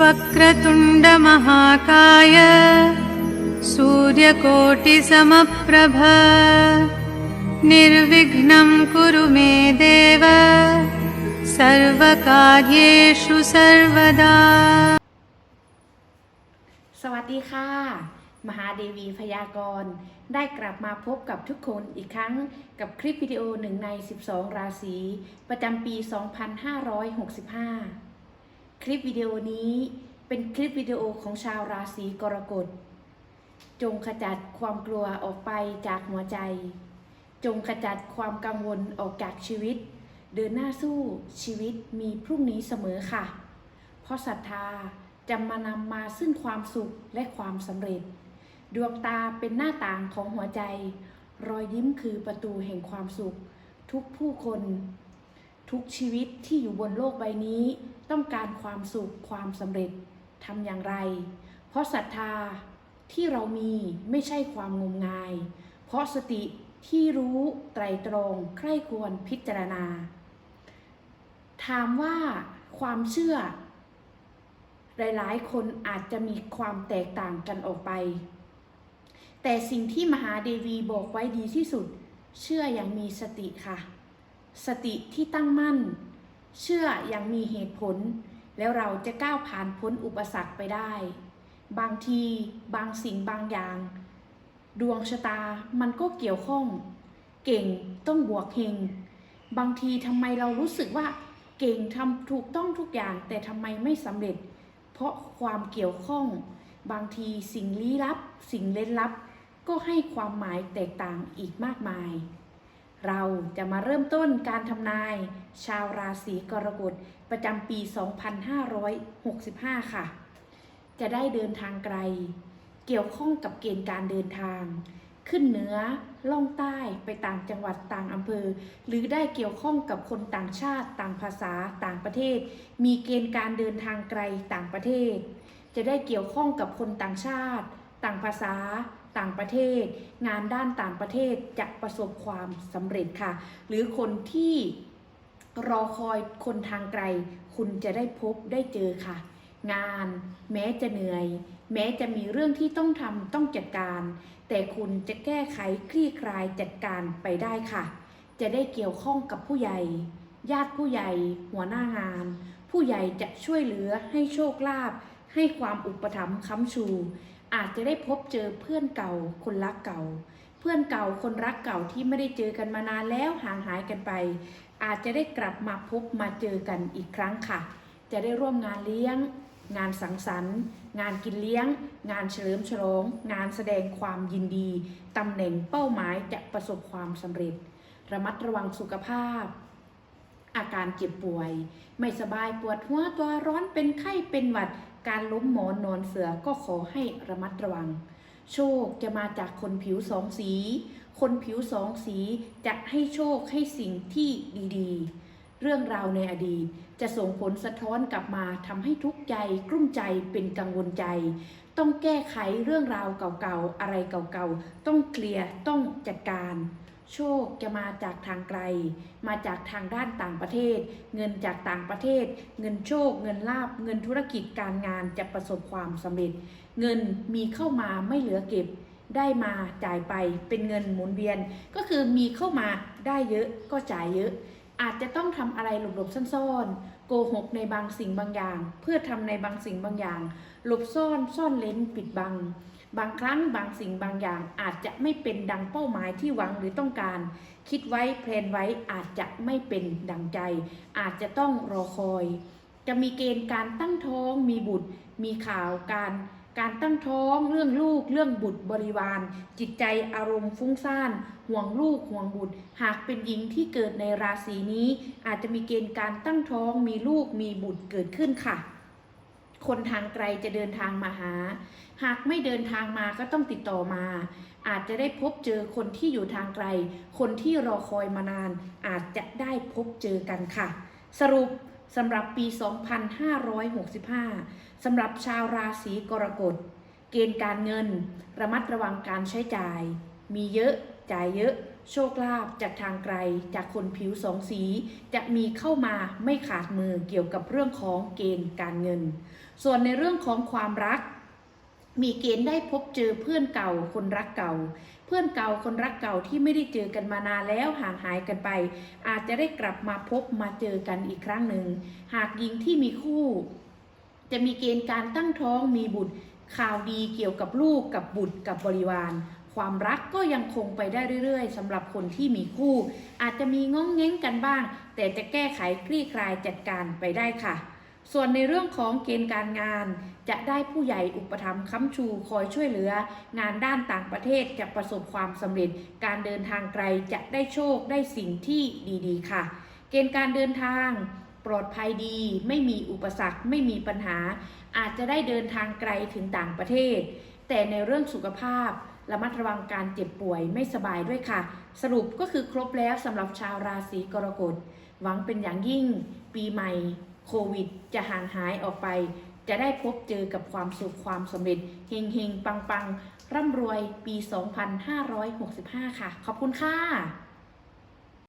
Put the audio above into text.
वक्रतुण्डमहाकाय सूर्यकोटिसमप्रभ निर्विघ्नं कुरु मे देव सर्वकार्येषु सर्वदा สวัสดีค่ะ มหาเดวีพยากรณ์ได้กลับมาพบกับทุกคนอีกครั้งกับคลิปวิดีโอหนึ่งใน 12 ราศีประจำปี 2565 คลิปวิดีโอนี้เป็นคลิปวิดีโอของชาวราศีกรกฎ จงขจัดความกลัวออกไปจากหัวใจ จงขจัดความกังวลออกจากชีวิต เดินหน้าสู้ชีวิตมีพรุ่งนี้เสมอค่ะ เพราะศรัทธาจะมานำมาซึ่งความสุขและความสำเร็จ ดวงตาเป็นหน้าต่างของหัวใจ รอยยิ้มคือประตูแห่งความสุข ทุกผู้คน ทุกชีวิตที่อยู่บนโลกใบนี้ ต้องการความสุขความสำเร็จทำอย่างไร เพราะศรัทธาที่เรามีไม่ใช่ความงมงาย เพราะสติที่รู้ไตรตรองใคร่ควรพิจารณา ถามว่าความเชื่อ หลายๆ คนอาจจะมีความแตกต่างกันออกไป แต่สิ่งที่มหาเดวีบอกไว้ดีที่สุด เชื่ออย่างมีสติค่ะ สติที่ตั้งมั่น เชื่ออย่างมีเหตุผล แล้วเราจะก้าวผ่านพ้นอุปสรรคไปได้ บางทีบางสิ่งบางอย่าง ดวงชะตามันก็เกี่ยวข้อง เก่งต้องบวกเฮงบางทีทำไมเรารู้สึกว่า เก่งทำถูกต้องทุกอย่าง แต่ทำไมไม่สำเร็จ เพราะความเกี่ยวข้อง บางทีสิ่งลี้ลับ สิ่งเล่นลับ ก็ให้ความหมายแตกต่างอีกมากมาย เราจะมาเริ่มต้นการทำนาย ชาวราศีกรกฎประจำปี 2565 ค่ะ จะได้เดินทางไกล เกี่ยวข้องกับเกณฑ์การเดินทาง ขึ้นเหนือล่องใต้ไปต่างจังหวัดต่างอำเภอ หรือได้เกี่ยวข้องกับคนต่างชาติต่างภาษาต่างประเทศ มีเกณฑ์การเดินทางไกลต่างประเทศ จะได้เกี่ยวข้องกับคนต่างชาติ ต่างภาษา ต่างประเทศ งานด้านต่างประเทศจะประสบความสำเร็จค่ะ หรือคนที่รอคอยคนทางไกล คุณจะได้พบได้เจอค่ะ งานแม้จะเหนื่อย แม้จะมีเรื่องที่ต้องทำต้องจัดการ แต่คุณจะแก้ไขคลี่คลายจัดการไปได้ค่ะ จะได้เกี่ยวข้องกับผู้ใหญ่ ญาติผู้ใหญ่ หัวหน้างาน ผู้ใหญ่จะช่วยเหลือให้โชคลาภให้ความอุปถัมภ์ค้ำชู อาจจะได้พบเจอเพื่อนเก่า คนรักเก่า เพื่อนเก่าคนรักเก่าที่ไม่ได้เจอกันมานานแล้วห่างหายกันไป อาจจะได้กลับมาพบมาเจอกันอีกครั้งค่ะ จะได้ร่วมงานเลี้ยง งานสังสรรค์ งานกินเลี้ยง งานเฉลิมฉลอง งานแสดงความยินดีตำแหน่งเป้าหมายจะประสบความสำเร็จ ระมัดระวังสุขภาพอาการเจ็บป่วย ไม่สบายปวดหัวตัวร้อนเป็นไข้เป็นหวัด การล้มหมอนนอนเสือก็ขอให้ระมัดระวัง โชคจะมาจากคนผิวสองสี คนผิวสองสีจะให้โชคให้สิ่งที่ดีๆ เรื่องราวในอดีตจะส่งผลสะท้อนกลับมาทำให้ทุกข์ใจกลุ้มใจเป็นกังวลใจ ต้องแก้ไขเรื่องราวเก่าๆ อะไรเก่าๆ ต้องเคลียร์ต้องจัดการ โชคจะมาจากทางไกล มาจากทางด้านต่างประเทศ เงินจากต่างประเทศ เงินโชค เงินลาบ เงินธุรกิจการงานจะประสบความสำเร็จ เงินมีเข้ามาไม่เหลือเก็บ ได้มาจ่ายไปเป็นเงินหมุนเวียน ก็คือมีเข้ามาได้เยอะก็จ่ายเยอะ อาจจะต้องทำอะไรหลบๆซ่อนๆ โกหกในบางสิ่งบางอย่าง เพื่อทำในบางสิ่งบางอย่าง หลบซ่อนซ่อนเลนปิดบัง บางครั้งบางสิ่งบางอย่างอาจจะไม่เป็นดังเป้าหมายที่หวังหรือต้องการ คิดไว้แพลนไว้อาจจะไม่เป็นดังใจ อาจจะต้องรอคอย จะมีเกณฑ์การตั้งท้องมีบุตร มีข่าวการ การตั้งท้องเรื่องลูกเรื่องบุตรบริวาร จิตใจอารมณ์ฟุ้งซ่าน ห่วงลูกห่วงบุตร หากเป็นหญิงที่เกิดในราศีนี้ อาจจะมีเกณฑ์การตั้งท้องมีลูกมีบุตรเกิดขึ้นค่ะ คนทางไกลจะเดินทางมาหา หากไม่เดินทางมาก็ต้องติดต่อมา อาจจะได้พบเจอคนที่อยู่ทางไกล คนที่รอคอยมานาน อาจจะได้พบเจอกันค่ะ สรุป สำหรับปี 2565 สำหรับชาวราศีกรกฎ เกณฑ์การเงิน ระมัดระวังการใช้จ่าย มีเยอะ จ่ายเยอะ โชคลาภจากทางไกล จากคนผิวสองสี จะมีเข้ามาไม่ขาดมือเกี่ยวกับเรื่องของเกณฑ์การเงิน ส่วนในเรื่องของความรัก มีเกณฑ์ได้พบเจอเพื่อนเก่าคนรักเก่า เพื่อนเก่าคนรักเก่าที่ไม่ได้เจอกันมานานแล้วห่างหายกันไป อาจจะได้กลับมาพบมาเจอกันอีกครั้งหนึ่ง หากหญิงที่มีคู่ จะมีเกณฑ์การตั้งท้องมีบุตร ข่าวดีเกี่ยวกับลูกกับบุตรกับบริวาร ความรักก็ยังคงไปได้เรื่อยๆสำหรับคนที่มีคู่ อาจจะมีง้องแง้งกันบ้าง แต่จะแก้ไขคลี่คลายจัดการไปได้ค่ะ ส่วนในเรื่องของเกณฑ์การงาน จะได้ผู้ใหญ่อุปถัมภ์ค้ำชูคอยช่วยเหลือ งานด้านต่างประเทศจะประสบความสำเร็จ การเดินทางไกลจะได้โชคได้สิ่งที่ดีๆ ค่ะ เกณฑ์การเดินทางปลอดภัยดี ไม่มีอุปสรรค ไม่มีปัญหา อาจจะได้เดินทางไกลถึงต่างประเทศ แต่ในเรื่องสุขภาพ ระมัดระวังการเจ็บป่วยไม่สบายด้วยค่ะ สรุปก็คือครบแล้วสำหรับชาวราศีกรกฎ หวังเป็นอย่างยิ่ง ปีใหม่ โควิด จะห่างหายออกไป จะได้พบเจอกับความสุขความสำเร็จเฮงเฮงปังปังร่ำรวยปี 2565 ค่ะ ขอบคุณค่ะ